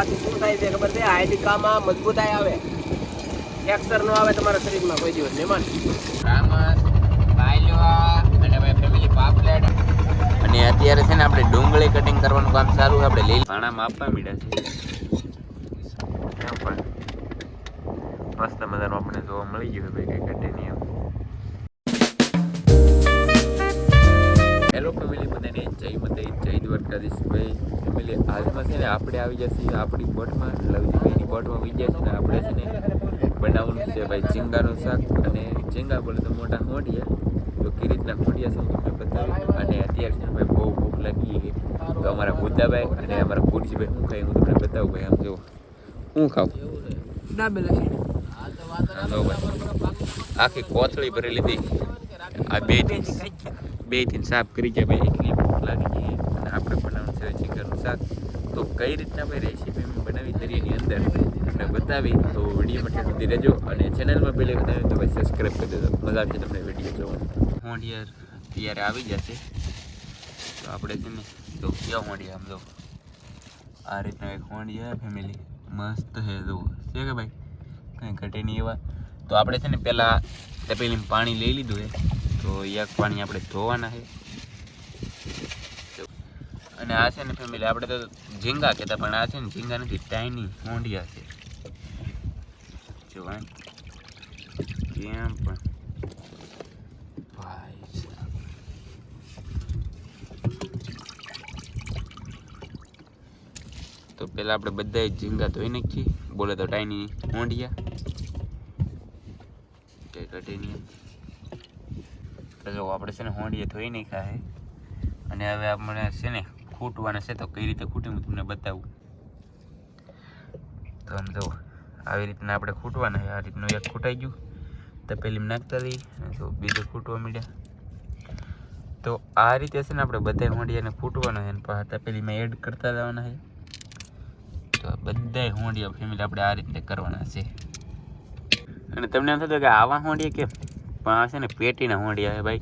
ખાવાથી શું થાય છે ખબર છે? હાઇડિકામાં મજબૂતાઈ આવે. ફ્રેક્ચર નો આવે તમારા શરીરમાં, કોઈ દિવસ મહેમાન રામસ અને અત્યારે છે ને આપણે ડુંગળી કટિંગ કરવાનું કામ છે. આપણે લીલ પાણામાં આપવા મીડ્યા છે. પણ મસ્ત મજાનું આપણે જોવા મળી ગયું ભાઈ કઈ કટે નહીં એમ. હેલો ફેમિલી બધાને જય મતે જય દ્વારકાધીશ ભાઈ. ફેમિલી હાલમાં છે ને આપણે આવી જશે આપણી બોટમાં લવજીભાઈની બોટમાં આવી જશે ને આપણે છે ને બનાવવાનું છે ભાઈ ચીંગાનું શાક અને ચીંગા બોલે તો મોટા હોંડિયા. તો કેવી રીતના હોંડિયા છે તમને બતાવીશ. અને અત્યારે છે ને ભાઈ બહુ ભૂખ લાગી ગઈ. તો અમારા બુદ્ધાભાઈ અને અમારા પૂરજીભાઈ શું ખાઈ હું તમને બતાવું ભાઈ આમ જો હું ખાઉં? દાબેલા છે આખી કોથળી ભરી લીધી. આ બે બેથી સાફ કરી ગયા ભાઈ. એટલી ભૂખ લાગી ગઈ. અને આપણે શાક તો કઈ રીતના ભાઈ રેસીપી મેં બનાવી દરિયાની અંદર તમને બતાવી. તો વિડીયોમાં ઠેઠ સુધી રહેજો અને ચેનલમાં પહેલે બતાવી તો ભાઈ સબસ્ક્રાઈબ કરી દેજો. મજા આવશે તમને વીડિયો જોવાનું. હોંડિયા ત્યારે આવી જશે તો આપણે છે ને તો ક્યાં હોંડિયા આમ જો. આ રીતના એક હોંડિયા ફેમિલી મસ્ત છે જો છે કે ભાઈ? કંઈ ઘટે નહીં એવા. તો આપણે છે ને, પહેલાં તપેલીમાં પાણી લઈ લીધું છે. તો એક પાણી આપણે ધોવાના છે. અને આ છે ને ફેમિલી આપણે તો ઝીંગા કહેતા, પણ આ છે ને ઝીંગા નથી ટાઈની હોંડિયા છે. જોવાય કેમ પણ. ભાઈ તો પહેલાં આપણે બધા ઝીંગા ધોઈ નાખીએ. બોલે તો ટાઈની હોંડિયા કે ઘટે નહીં. તો આપણે છે ને હોંડીએ ધોઈ નાખ્યા છે. અને હવે આપણે છે ને ખૂટવાના છે તો કઈ રીતે ખૂટે હું તમને બતાવું. તો આમ જો આવી રીતના આપણે ખૂટવાના છે. આ રીતનું એક ખૂટાઈ ગયું. તો નાખતા દઈએ જો બીજું ખૂટવા માંડ્યા. તો આ રીતે છે ને આપણે બધા હોંડિયાને ખૂટવાના છે પાછા તપેલીમાં એડ કરતા જવાના છે. તો બધા હોંડિયા ફેમિલી આપણે આ રીતે કરવાના છે. અને તમને એમ થતું કે આવા હોંડિયા કેમ? પણ આ છે ને પેટીના હોંડિયા છે ભાઈ.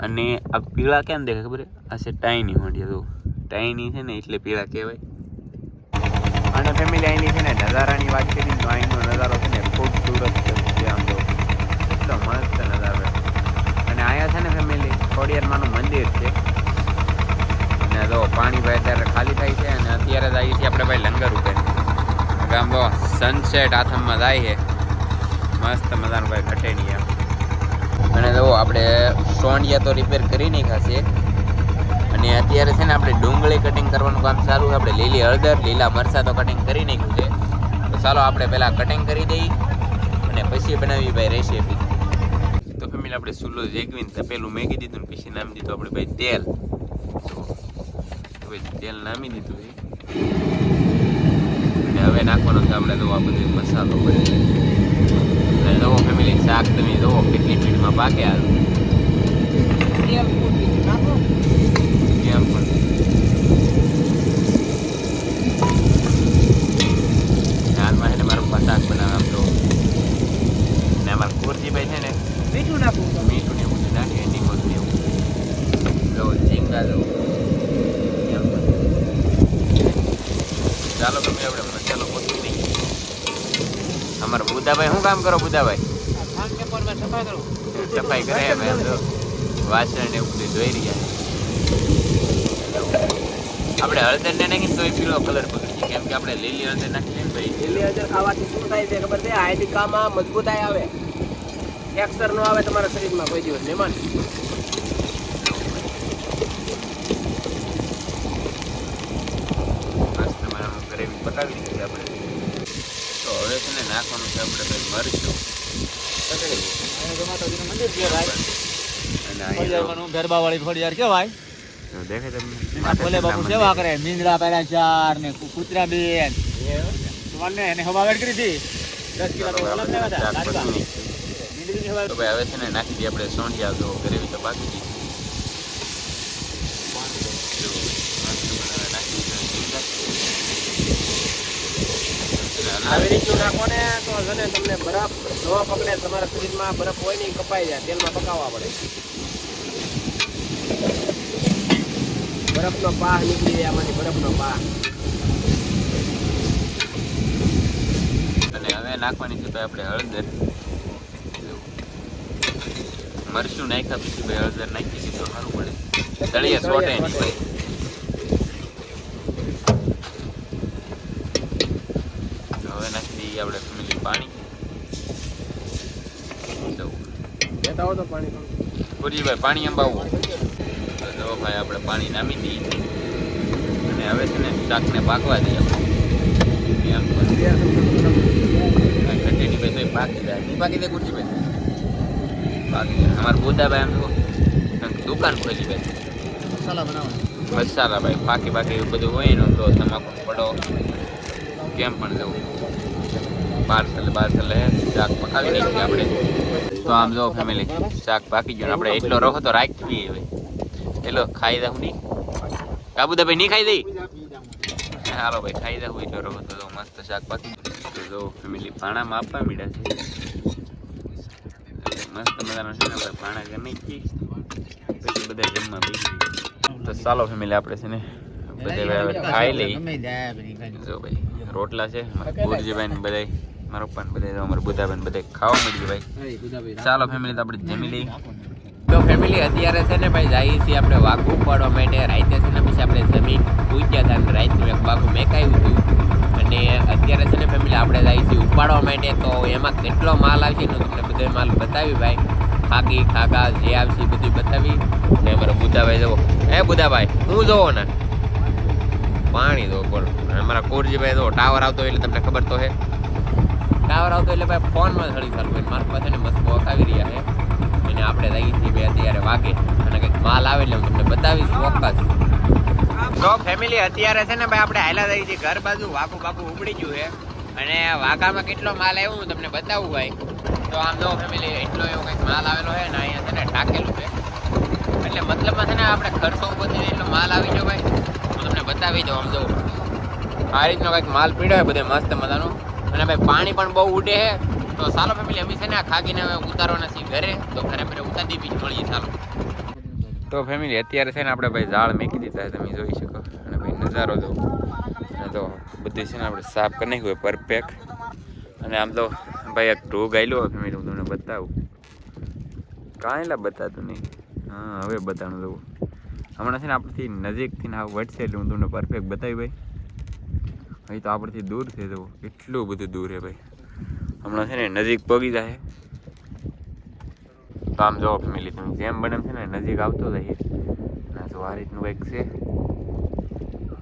અને આ પીળા કેમ દેખાય ખબર? આ છે ટાઈની હોંડિયા તો ટાઈની છે ને, એટલે પીળા કહેવાય. અને ફેમિલી અહીંની છે ને, નજારાની વાત કરી તો અહીંનો નજારો છે ને ખૂબસૂરત છે આમ તો એટલો મસ્ત નજારો અને અહીંયા છે ને ફેમિલી ખોડિયારમાંનું મંદિર છે. અને જો પાણી ભાઈ અત્યારે ખાલી થાય છે, અને અત્યારે જ આવી છીએ આપણે ભાઈ લંગર ઉપર. આમ તો સનસેટ આથમમાં જાય છે. મસ્ત મજાનું ભાઈ ઘટે નહીં એમ અને જો આપણે સોંડિયા તો રિપેર કરી નાખ્યા છે. અને અત્યારે છે ને આપણે ડુંગળી કટિંગ કરવાનું કામ ચાલુ છે. આપણે લીલી હળદર, લીલા મરચાં તો કટિંગ કરી નાખ્યું છે. તો ચાલો આપણે પહેલાં કટિંગ કરી દઈએ અને પછી બનાવી ભાઈ રેસીપી તો ફેમિલી આપણે સુલો જેગવીને તપેલું મેગી દીધું ને પછી નામ દીધું આપણે ભાઈ તેલ. ભાઈ તેલ નામી દીધું અને હવે નાખવાનો છે આપણે તો આ બધો મસાલો બધો. અને નવો ફેમિલી શાક તમે જુઓ કેટલી સ્પીડમાં પાકે હાલ તેલ ફૂટી નાખો કેમ પણ હાલમાં છે ને મારો શાક બનાવે આમ તો ને અમારા કુરજીભાઈ છે ને મીઠું નાખવું તો મીઠું ને એવું બધું નાખે એની બધું એવું જો ઝીંગા જો એમ પણ. ચાલો તમે આપણે મસાલો પોતરી દઈએ અમારા બુદાભાઈ શું કામ કરો પેપરમાં સફાઈ કરે. એમ એમ તો. વાસણ ને એવું બધું ધોઈ રહ્યા આપણે હળદર ને નાખીને તો પીળો કલર પકડી કેમ કે આપણે લીલી હળદર નાખીએ ને ભાઈ. લીલી હળદર ખાવાથી શું થાય છે ખબર છે? હાઇડિકામાં મજબૂતાઈ આવે. એક્સર નો આવે તમારા શરીરમાં કોઈ દિવસ મહેમાન મસ્ત મજાનું ગ્રેવી પકાવી દીધી આપણે તો હવે છે ને નાખવાનું છે આપણે ગરબાવાળી ખોડિયાર કેવાય તો દેખે તમને. ભોલે બાપુ સેવા કરે. મીંદડા પહેલા ચાર ને કૂતરા બેન મને એને હવાવેડ કરી હતી. દસ કિલો તો ભાઈ હવે છે ને નાખી દઈએ આપણે સોંઠિયા તો ગ્રેવી તો બાકી ગઈ જો, મસ્ત બનાવે નાખી દીધા ઝીંગા. આવી રીતનું નાખો ને તો છે ને તમને બરફ જો પકડે તમારા શરીરમાં બરફ હોય નહીં કપાઈ જાય તેલમાં પકાવવા પડે. બરફનો પાહ નીકળી જાય આમાંથી બરફનો પાહ. નાખવાની છે ભાઈ આપણે હળદર. મરચું નાખ્યા પછી ભાઈ હળદર નાખી દીધું તો સારું પડે. તળિયે સોટે નહીં ભાઈ તો હવે નાખી આપણે ફેમિલી પાણી. લેતા હો તો પાણી. ગુરજીભાઈ પાણી અંબાવું. તો જો ભાઈ આપણે પાણી નામી દઈએ. અને હવે છે ને શાકને પાકવા દઈએ. આપણે એમ ભાઈ તો પાકી જાય. નહીં પાકી દે ગુરજીભાઈ પાકી જાય. અમારા આમ જુઓ દુકાન ખોલી ભાઈ મસાલા બનાવવાના. મસાલા ભાઈ પાકી પાકી બધું હોય ને તો તમાકુ પડો કેમ પણ જવું. પાર્સલ બાર્સલ હે શાક પકાવી નાખીએ આપણે. તો આમ જો ફેમિલી શાક પાકી ગયું આપણે એટલો રહો તો રાખવી હવે. એટલો ખાઈ દઉં નહીં. કાબુદા ભાઈ નહીં ખાઈ દઈ? હાલો ભાઈ, ખાઈ દઉં એટલો રહો તો મસ્ત શાક પાકી તો જો ફેમિલી પાણામાં આપવા મીડા છે. મસ્ત મજાનો છે ને આપણે પાણા કરી નાખીએ પછી બધા જમવા બેસી તો ચાલો ફેમિલી આપણે છે ને બધા ખાઈ લઈ ગમે જાય બધી ખાઈ. જો ભાઈ, રોટલા છે ગુરજીભાઈ ને બધા મારા પપ્પા ને બધા અમારા બુધાભાઈ બધા ખાવા મળીએ ભાઈ. ચાલો ફેમિલી તો આપણે જમી લઈ તો ફેમિલી અત્યારે છે ને ભાઈ જઈએ છીએ આપણે વાઘું પડવા માટે. રાતે છે ને પછી આપણે જમીન પૂજ્યા હતા અને રાતનું એક બાગું મેકાયું હતું. અને અત્યારે છે ને ફેમિલી આપણે જઈએ છીએ ઉપાડવા માટે. તો એમાં કેટલો માલ આવશે એનો તમને બધો માલ બતાવી ભાઈ. ખાગી ખાગા જે આવશે બધું બતાવી. ને અમારા બુધાભાઈ જવો હે બુધાભાઈ હું જોવો ને? પાણી દો બોલો અમારા કોરજીભાઈ જો ટાવર આવતો એટલે તમને ખબર તો હે. ટાવર આવતો એટલે ભાઈ ફોનમાં થડી ચાલુ હોય. મારા પાસે મસ્ત વોક આવી રહ્યા છે. અને આપણે જઈએ છીએ બે અત્યારે વાગે. અને કંઈક માલ આવે એટલે હું તમને બતાવીશ ચોક્કસ. તો ફેમિલી અત્યારે છે ને ભાઈ આપણે હાલા જઈએ છીએ ઘર બાજુ વાકું બાકું ઉપડી ગયું છે. અને વાઘામાં કેટલો માલ આવ્યો હું તમને બતાવું ભાઈ. તો આમ જો ફેમિલી એટલો એવો કંઈક માલ આવેલો છે ને અહીંયા છે ને ટાંકેલું છે. એટલે મતલબમાં છે ને આપણે ખર્ચો બધી એટલો માલ આવી ગયો ભાઈ. હું તમને બતાવી દઉં આમ જો આ રીતનો કંઈક માલ પીડ્યો હોય બધે મસ્ત મજાનો. અને ભાઈ પાણી પણ બહુ ઉડે છે. તો ચાલો ફેમિલી અમે છે ને આ ખાગીને હવે ઉતારવાના છીએ ઘરે. તો ઘરે ઘરે ઉતારી બી મળીએ, ચાલો. તો ફેમિલી અત્યારે છે ને આપણે ભાઈ ઝાડ મેકી દીધા છે, તમે જોઈ શકો. અને ભાઈ નજારો જો અને તો બધી છે ને આપણે સાફ કરી નાખ્યું હોય પરફેક્ટ અને આમ તો ભાઈ એક ઢોગ આવેલો હોય ફેમિલી હું તમને બતાવું. કાંઈ લા બતાતું નહીં. હા, હવે બતાવું જવું. હમણાં છે ને આપણાથી નજીકથી ને આ વટશે એટલે હું તમને પરફેક્ટ બતાવી ભાઈ. અહીં તો આપણથી દૂર છે જવું એટલું બધું દૂર છે ભાઈ. હમણાં છે ને નજીક પગી જાય. તો આમ જવાબ મેલી તમે જેમ બને છે ને નજીક આવતો જઈએ ના જો આ રીતનું કંઈક છે.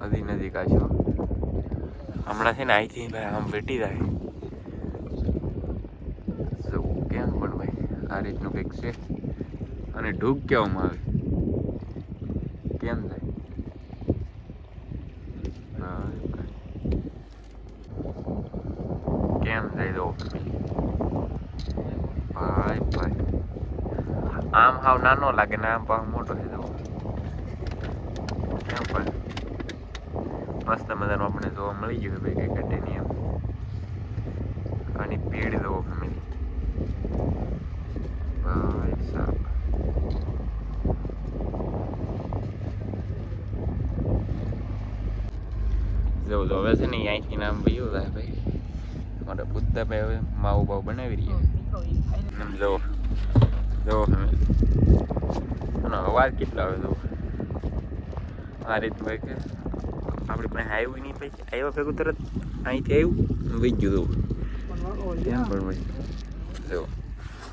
હજી નજીક આવશો હમણાં છે ને અહીંથી ભાઈ આમ વેટી જાય. તો કેમ પણ ભાઈ, આ રીતનું કંઈક છે. અને ઢૂક કહેવામાં આવે. કેમ થાય હા, કેમ થાય જો ભાઈ ભાઈ આમ હાવ નાનો લાગે ને આમ પણ મોટો થઈ જવો. એમ પણ. મસ્ત મજાનું આપણે જોવા મળી ગયું ભાઈ કઈ ઘટે નહીં એમ. આની પીડ જોવો ફેમિલી ભાઈ સાહેબ જવું છે ને અહીંથી નામ ભયું થાય ભાઈ. મારા બુદ્ધા ભાઈ હવે માવું બાવ બનાવી રહ્યા એમ જવો. જવો એનો અવાજ કેટલો આવે જવો આ રીત ભાઈ કે આપણી પાસે આવ્યું નહીં પછી આવ્યા ભેગું તરત અહીંથી આવ્યું વહી ગયું જવું કેમ પણ ભાઈ જવો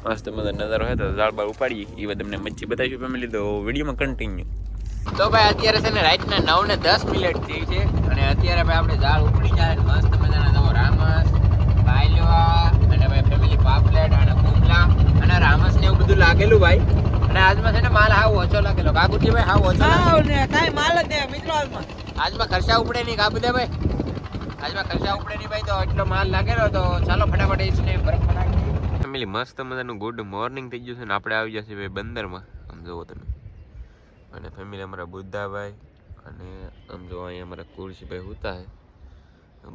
મસ્ત મજા નજારો હોય તો ઝાડ બાર ઉપાડીએ એ બધા તમને મચ્છી બતાવીશું ફેમિલી તો વિડીયોમાં કન્ટિન્યુ તો ભાઈ અત્યારે છે ને રાતના નવ ને દસ મિનિટ થઈ છે અને અત્યારે ભાઈ આપણે ઝાડ ઉપડી જાય મસ્ત મજાના નવો રામસ બાયલવા અને ભાઈ ફેમિલી પાપલેટ અને અને રામસ ને એવું બધું લાગેલું ભાઈ. અને આજમાં છે ને માલ હાવ ઓછો લાગેલો. કાકુટી ભાઈ હાવ ઓછો હાવ ને કાઈ માલ જ નહીં મિત્રો આજમાં આજમાં ખર્ચા ઉપડે નહીં કાબુદે ભાઈ આજમાં ખર્ચા ઉપડે નહીં ભાઈ તો એટલો માલ લાગેલો તો ચાલો ફટાફટ એ બરફ ફેમિલી મસ્ત મજાનું ગુડ મોર્નિંગ થઈ ગયું છે ને આપણે આવી જશે ભાઈ બંદરમાં. આમ જુઓ તમે. અને ફેમિલી અમારા બુદ્ધાભાઈ અને આમ જો અહીંયા અમારા કુરશીભાઈ હોતા હે.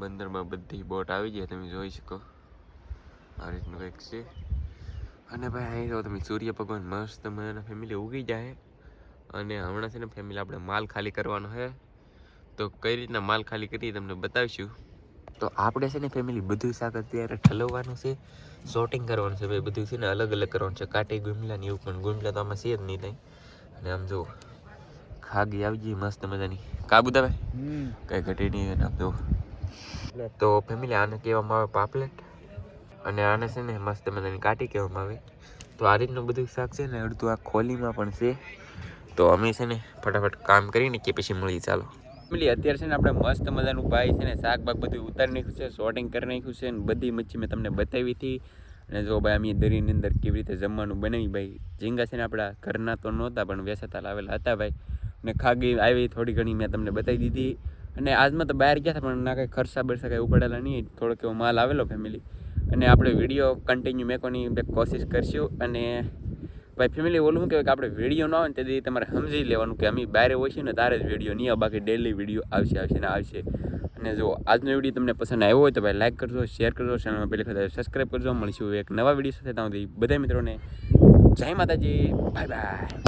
બંદરમાં બધી બોટ આવી જાય તમે જોઈ શકો. આ રીતનું કંઈક છે. અને ભાઈ અહીં તો તમે સૂર્ય ભગવાન મસ્ત મજાના ફેમિલી ઉગી જાય. અને હમણાં છે ને ફેમિલી આપણે માલ ખાલી કરવાનો છે. તો કઈ રીતના માલ ખાલી કરીએ તમને બતાવીશું. તો આપણે છે ને ફેમિલી બધું શાક અત્યારે ઠલવવાનું છે. શોર્ટિંગ કરવાનું છે ભાઈ બધું છે ને અલગ અલગ કરવાનું છે. કાંટે ગુમલા ને એવું પણ ગુમલા તો આમાં છે જ નહીં નહીં અને આમ જુઓ ખાગી આવી ગઈ મસ્ત મજાની. કાબુ દવે કઈ ઘટી નહીં આમ તો. ફેમિલી આને કહેવામાં આવે પાપલેટ. અને આને છે ને મસ્ત મજાની કાટી કહેવામાં આવે. તો આ રીતનું બધું શાક છે ને અડધું આ ખોલીમાં પણ છે. તો અમે છે ને ફટાફટ કામ કરીને કે પછી મળીએ, ચાલો. ફેમિલી, અત્યારે છે ને આપણે મસ્ત મજાનું ભાઈ છે ને શાકબાગ બધું ઉતારી નાખ્યું છે શોર્ટિંગ કરી નાખ્યું છે ને બધી મચ્છી મેં તમને બતાવી હતી. અને જો ભાઈ અમે દરિયાની અંદર કેવી રીતે જમવાનું બનાવી, ભાઈ ઝીંગા છે ને આપણા ઘરના તો નહોતા, પણ વેસાતા લાવેલા હતા ભાઈ. ને ખાગી આવી થોડી ઘણી મેં તમને બતાવી દીધી. અને આજમાં તો બહાર ગયા હતા, પણ ના કંઈ ખર્ચા બરસા કંઈ ઉપાડેલા નહીં, થોડોક એવો માલ આવેલો ફેમિલી અને આપણે વીડિયો કન્ટિન્યુ મેકવાની કોશિશ કરશું. અને ભાઈ ફેમિલી ઓલું કહેવાય કે આપણે વીડિયો ન આવે ને તેથી તમારે સમજી લેવાનું કે અમે બહાર હોઈશું ને તારે જ વીડિયો નહીં આવે, બાકી ડેલી વીડિયો આવશે આવશે ને આવશે. અને જો આજનો વીડિયો તમને પસંદ આવ્યો હોય તો ભાઈ લાઇક કરજો શેર કરજો ચેનલમાં પહેલી વખત સબસ્ક્રાઈબ કરજો. મળીશું એક નવા વીડિયો સાથે ત્યાં બધા મિત્રોને જય માતાજી. Bye bye